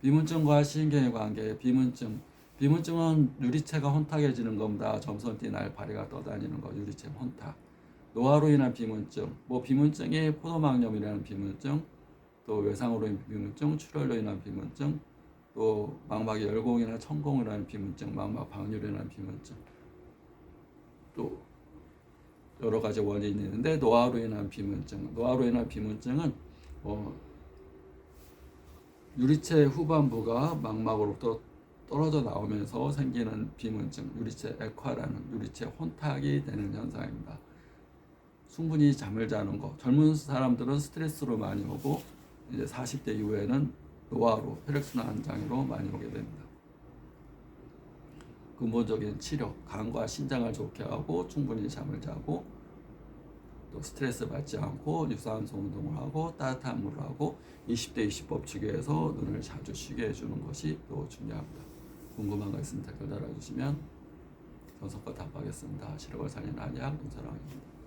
비문증과 신경의 관계, 비문증. 비문증은 유리체가 혼탁해지는 겁니다. 점선띠 날파리가 떠다니는 거, 유리체 혼탁. 노화로 인한 비문증, 뭐 비문증이 포도막염이라는 비문증, 또 외상으로 인한 비문증, 출혈로 인한 비문증, 또 망막의 열공이나 인한 비문증, 망막 인한 비문증, 또 여러 가지 원인이 있는데 노화로 인한 비문증, 노화로 인한 비문증은 어, 유리체 후반부가 망막으로부터 떨어져 나오면서 생기는 비문증, 유리체 액화라는 유리체 혼탁이 되는 현상입니다. 충분히 잠을 자는 거. 젊은 사람들은 스트레스로 많이 오고 이제 40대 이후에는 노화로 혈액순환 장애로 많이 오게 됩니다. 근본적인 치료, 간과 신장을 좋게 하고 충분히 잠을 자고 또 스트레스 받지 않고 유산소 운동을 하고 따뜻한 물을 하고 20대 20 법칙에서 눈을 자주 쉬게 해주는 것이 또 중요합니다. 궁금한 거 있으면 댓글 달아주시면 분석과 답하겠습니다. 시력을 살리는 한약 눈사랑입니다.